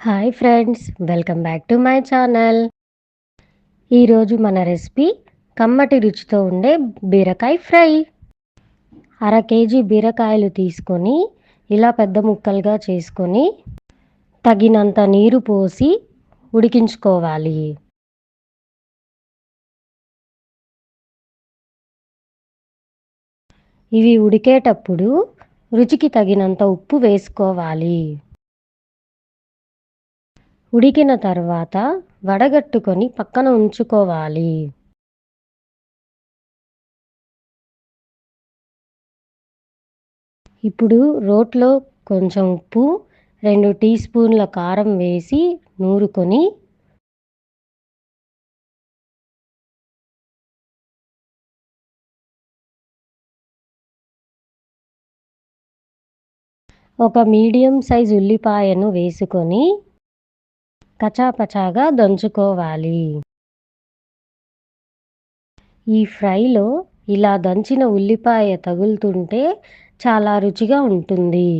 Hi friends welcome back to my channel. ఈరోజు మన recipe కమ్మటి రుచితో ఉండే బీరకాయ ఫ్రై. అర కేజీ బీరకాయలు తీసుకొని ఇలా పెద్ద ముక్కలుగా చేసుకొని తగినంత నీరు పోసి ఉడికించుకోవాలి. ఇవి ఉడికేటప్పుడు రుచికి తగినంత ఉప్పు వేసుకోవాలి. ఉడికిన తర్వాత వడగట్టుకొని పక్కన ఉంచుకోవాలి. ఇప్పుడు రోట్లో కొంచెం ఉప్పు రెండు టీ స్పూన్ల కారం వేసి నూరుకొని ఒక మీడియం సైజ్ ఉల్లిపాయను వేసుకొని కచాపచాగా దంచుకోవాలి. ఈ ఫ్రైలో ఇలా దంచిన ఉల్లిపాయ తగులుతుంటే చాలా రుచిగా ఉంటుంది.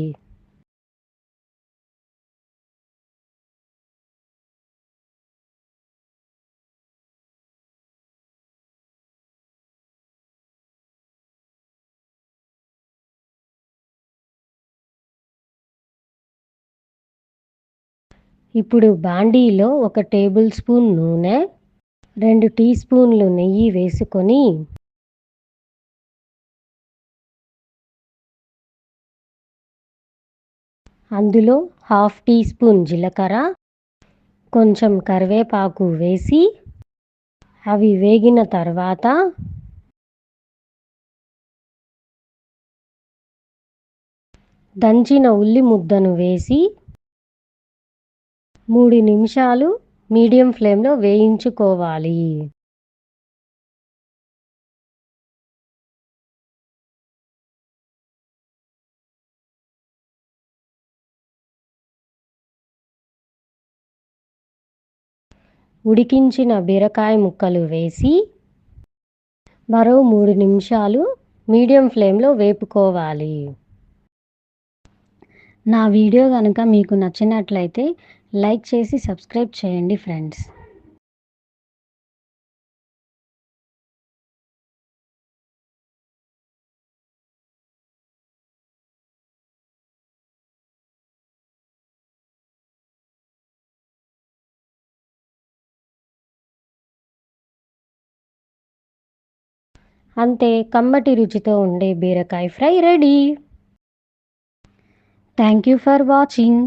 ఇప్పుడు బాండీలో ఒక టేబుల్ స్పూన్ నూనె రెండు టీ స్పూన్లు నెయ్యి వేసుకొని అందులో హాఫ్ టీ స్పూన్ జీలకర్ర కొంచెం కరివేపాకు వేసి అవి వేగిన తర్వాత దంచిన ఉల్లి ముద్దను వేసి మూడు నిమిషాలు మీడియం ఫ్లేమ్లో వేయించుకోవాలి. ఉడికించిన బీరకాయ ముక్కలు వేసి మరో మూడు నిమిషాలు మీడియం ఫ్లేమ్లో వేపుకోవాలి. నా వీడియో కనుక మీకు నచ్చినట్లయితే లైక్ చేసి సబ్స్క్రైబ్ చేయండి ఫ్రెండ్స్. అంతే కమ్మటి రుచితో ఉండే బీరకాయ fry ready. Thank you for watching.